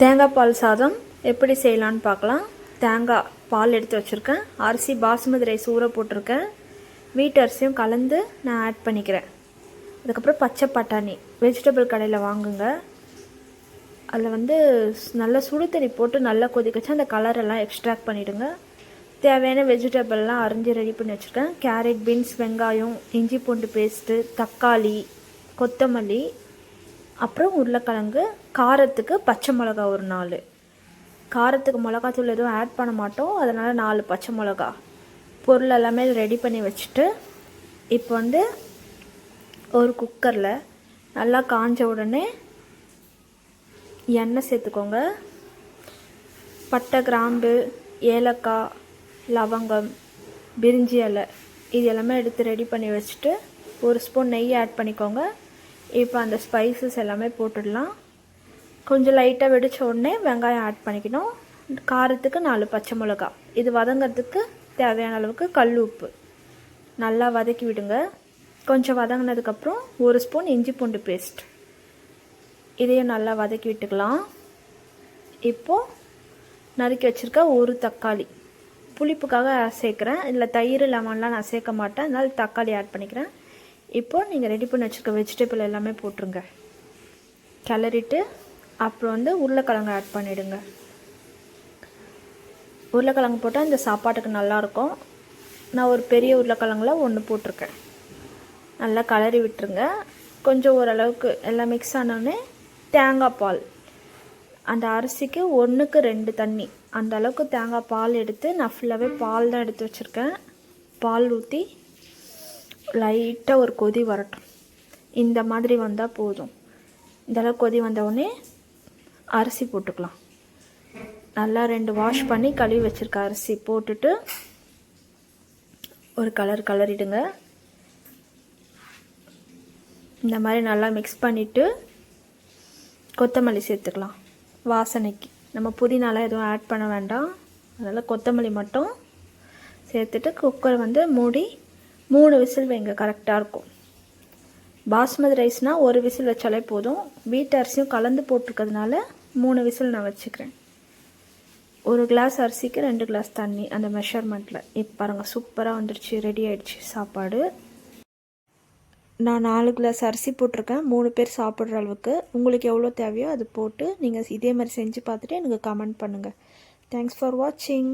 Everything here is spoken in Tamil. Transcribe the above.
தேங்காய் பால் சாதம் எப்படி செய்யலான்னு பார்க்கலாம். தேங்காய் பால் எடுத்து வச்சுருக்கேன். அரிசி பாசுமதி ரைஸ் ஊற போட்டிருக்கேன். வீட்டு அரிசியும் கலந்து நான் ஆட் பண்ணிக்கிறேன். அதுக்கப்புறம் பச்சை பட்டாணி வெஜிடபிள் கடையில் வாங்குங்க. அதில் வந்து நல்லா சுடு தண்ணி போட்டு நல்லா கொதிக்க வச்சு அந்த கலரெல்லாம் எக்ஸ்ட்ராக்ட் பண்ணிவிடுங்க தேவையான வெஜிடபிள்லாம் அரிஞ்சு ரெடி பண்ணி வச்சுருக்கேன். கேரட் பீன்ஸ் வெங்காயம் இஞ்சி பூண்டு பேஸ்ட்டு தக்காளி கொத்தமல்லி அப்புறம் உருளைக்கிழங்கு காரத்துக்கு பச்சை மிளகா ஒரு நாலு. காரத்துக்கு மிளகாத்தூள் எதுவும் ஆட் பண்ண மாட்டோம். அதனால் நாலு பச்சை மிளகா. பொருள் எல்லாமே ரெடி பண்ணி வச்சுட்டு இப்போ வந்து ஒரு குக்கரில் நல்லா காஞ்ச உடனே எண்ணெய் சேர்த்துக்கோங்க. பட்டை கிராம்பு ஏலக்காய் லவங்கம் பிரிஞ்சி இலை இது எல்லாமே எடுத்து ரெடி பண்ணி வச்சுட்டு ஒரு ஸ்பூன் நெய் ஆட் பண்ணிக்கோங்க. இப்போ அந்த ஸ்பைசஸ் எல்லாமே போட்டுடலாம். கொஞ்சம் லைட்டாக வெடிச்ச உடனே வெங்காயம் ஆட் பண்ணிக்கணும். காரத்துக்கு நாலு பச்சை மிளகா. இது வதங்கிறதுக்கு தேவையான அளவுக்கு கல் உப்பு. நல்லா வதக்கி விடுங்க. கொஞ்சம் வதங்கினதுக்கப்புறம் ஒரு ஸ்பூன் இஞ்சி பூண்டு பேஸ்ட் இதையும் நல்லா வதக்கி விட்டுக்கலாம். இப்போது நறுக்கி வச்சுருக்க ஒரு தக்காளி. புளிப்புக்காக சேர்க்குறேன். இதில் தயிர் லெமன்லாம் நான் சேர்க்க மாட்டேன். அதனால் தக்காளி ஆட் பண்ணிக்கிறேன். இப்போது நீங்கள் ரெடி பண்ணி வச்சுருக்க வெஜிடபிள் எல்லாமே போட்டுருங்க. கிளறிட்டு அப்புறம் வந்து உருளைக்கிழங்கு ஆட் பண்ணிவிடுங்க உருளைக்கிழங்கு போட்டால் இந்த சாப்பாட்டுக்கு நல்லாயிருக்கும் நான் ஒரு பெரிய உருளைக்கிழங்குல ஒன்று போட்டிருக்கேன். நல்லா கலரி விட்டுருங்க. கொஞ்சம் ஓரளவுக்கு எல்லாம் மிக்ஸ் ஆனோடனே தேங்காய் பால். அந்த அரிசிக்கு ஒன்றுக்கு ரெண்டு தண்ணி. அந்த அளவுக்கு தேங்காய் பால் எடுத்து நான் ஃபுல்லாகவே பால் தான் எடுத்து வச்சுருக்கேன். பால் ஊற்றி லைட்டாக ஒரு கொதி வரட்டும். இந்த மாதிரி வந்தால் போதும். இந்த கொதி வந்தவுடனே அரிசி போட்டுக்கலாம். நல்லா ரெண்டு வாஷ் பண்ணி கழுவி வச்சுருக்க அரிசி போட்டுட்டு ஒரு கலர் கலரிடுங்க. இந்த மாதிரி நல்லா மிக்ஸ் பண்ணிவிட்டு கொத்தமல்லி சேர்த்துக்கலாம். வாசனைக்கு. நம்ம புதினாலாம் எதுவும் ஆட் பண்ண வேண்டாம். அதனால் கொத்தமல்லி மட்டும் சேர்த்துட்டு குக்கர் வந்து மூடி மூணு விசில் வைங்க கரெக்டாக இருக்கும். பாஸ்மதி ரைஸ்னால் ஒரு விசில் வச்சாலே போதும். வீட்டு அரிசியும் கலந்து போட்டிருக்கிறதுனால மூணு விசில் நான் வச்சுக்கிறேன். ஒரு கிளாஸ் அரிசிக்கு ரெண்டு கிளாஸ் தண்ணி அந்த மெஷர்மெண்ட்டில் இப்போ பாருங்கள் சூப்பராக வந்துடுச்சு ரெடி ஆயிடுச்சு சாப்பாடு. நான் நாலு கிளாஸ் அரிசி போட்டிருக்கேன் மூணு பேர் சாப்பிட்ற அளவுக்கு. உங்களுக்கு எவ்வளோ தேவையோ அது போட்டு நீங்கள் இதே மாதிரி செஞ்சு பார்த்துட்டு எனக்கு கமெண்ட் பண்ணுங்கள் தேங்க்ஸ் ஃபார் வாட்சிங்